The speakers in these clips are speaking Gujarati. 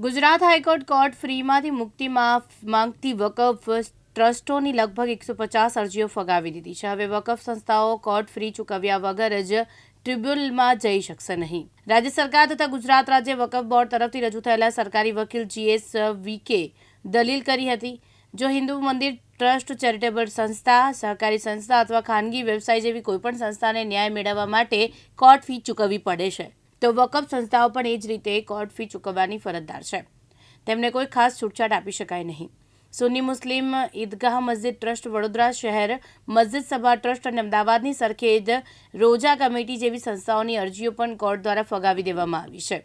ગુજરાત હાઈકોર્ટ કોર્ટ ફ્રીમાંથી મુક્તિ માંગતી વકફ ટ્રસ્ટોની લગભગ એકસો પચાસ અરજીઓ ફગાવી દીધી છે. હવે વકફ સંસ્થાઓ કોર્ટ ફ્રી ચૂકવ્યા વગર જ ટ્રિબ્યુનલમાં જઈ શકશે નહીં. રાજ્ય સરકાર તથા ગુજરાત રાજ્ય વકફ બોર્ડ તરફથી રજૂ થયેલા સરકારી વકીલ જીએસ વીકે દલીલ કરી હતી, જો હિન્દુ મંદિર ટ્રસ્ટ, ચેરિટેબલ સંસ્થા, સહકારી સંસ્થા અથવા ખાનગી વ્યવસાય જેવી કોઈપણ સંસ્થાને ન્યાય મેળવવા માટે કોર્ટ ફી ચૂકવવી પડે છે. તો વકફ સંસ્થાઓ પણ એ જ રીતે કોર્ટ ફી ચૂકવવાની ફરજદાર છે. તેમને કોઈ ખાસ છૂટછાટ આપી શકાય નહીં. સુન્ની મુસ્લિમ ઈદગાહ મસ્જિદ ટ્રસ્ટ વડોદરા શહેર મસ્જિદ સભા ટ્રસ્ટ અને અમદાવાદની સરખેજ રોજા કમિટી જેવી સંસ્થાઓની અરજીઓ પણ કોર્ટ દ્વારા ફગાવી દેવામાં આવી છે.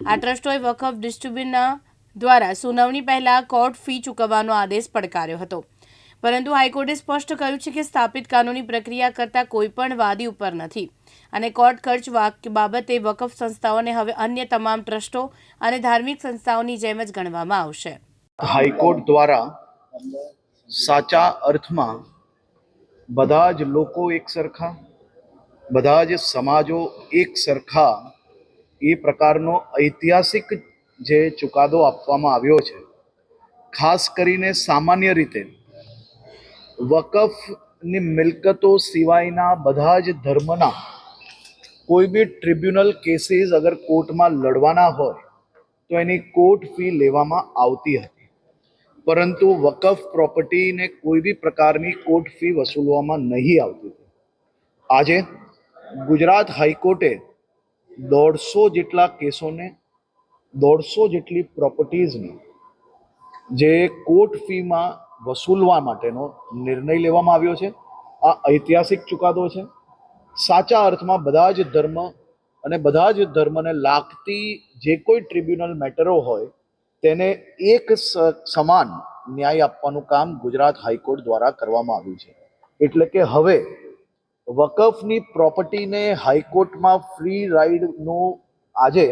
આ ટ્રસ્ટોએ વકફ ડિસ્ટ્રીબ્યુટના દ્વારા સુનાવણી પહેલા કોર્ટ ફી ચૂકવવાનો આદેશ પડકાર્યો હતો. પરંતુ હાઈકોર્ટે સ્પષ્ટ કર્યું છે કે સ્થાપિત કાનૂની પ્રક્રિયા કરતા કોઈપણ વાદી ઉપર નથી. અને કોર્ટ ખર્ચ બાબતે વકફ સંસ્થાઓને હવે અન્ય તમામ ટ્રસ્ટો અને ધાર્મિક સંસ્થાઓની જેમ જ ગણવામાં આવશે. હાઈકોર્ટ દ્વારા સાચા અર્થમાં બધા જ લોકો એક સરખા, બધા જ સમાજો એક સરખા, એ પ્રકારનો ઐતિહાસિક જે ચુકાદો આપવામાં આવ્યો છે. ખાસ કરીને સામાન્ય રીતે વકફની મિલકતો સિવાયના બધા જ ધર્મના કોઈ બી ટ્રિબ્યુનલ કેસીસ અગર કોર્ટમાં લડવાના હોય, તો એની કોર્ટ ફી લેવામાં આવતી હતી. પરંતુ વકફ પ્રોપર્ટીને કોઈ બી પ્રકારની કોર્ટ ફી વસૂલવામાં નહીં આવતી હતી. આજે ગુજરાત હાઈકોર્ટે દોઢસો જેટલા કેસોને, દોઢસો જેટલી પ્રોપર્ટીઝને જે કોર્ટ ફીમાં વસૂલવા માટેનો નિર્ણય લેવામાં આવ્યો છે. આ ઐતિહાસિક ચુકાદો છે. સાચા અર્થમાં બધા જ ધર્મ અને બધા જ ધર્મને લાગતી જે કોઈ ટ્રિબ્યુનલ મેટરો હોય, તેને એક સમાન ન્યાય આપવાનું કામ ગુજરાત હાઈકોર્ટ દ્વારા કરવામાં આવ્યું છે. એટલે કે હવે વકફની પ્રોપર્ટીને હાઈકોર્ટમાં ફ્રી રાઈડનું આજે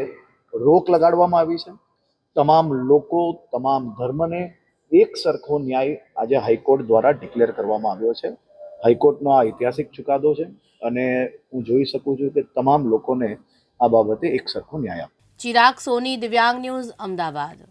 રોક લગાડવામાં આવી છે. તમામ લોકો તમામ ધર્મને એક સરખો ન્યાય આજે હાઈકોર્ટ દ્વારા ડિક્લેર કરવામાં આવ્યો છે. હાઈકોર્ટનો આ ઐતિહાસિક ચુકાદો છે અને હું જોઈ શકું છું કે તમામ લોકોને આ બાબતે એક સરખો ન્યાય આપવો ચિરાગ સોની, દિવ્યાંગ ન્યૂઝ, અમદાવાદ.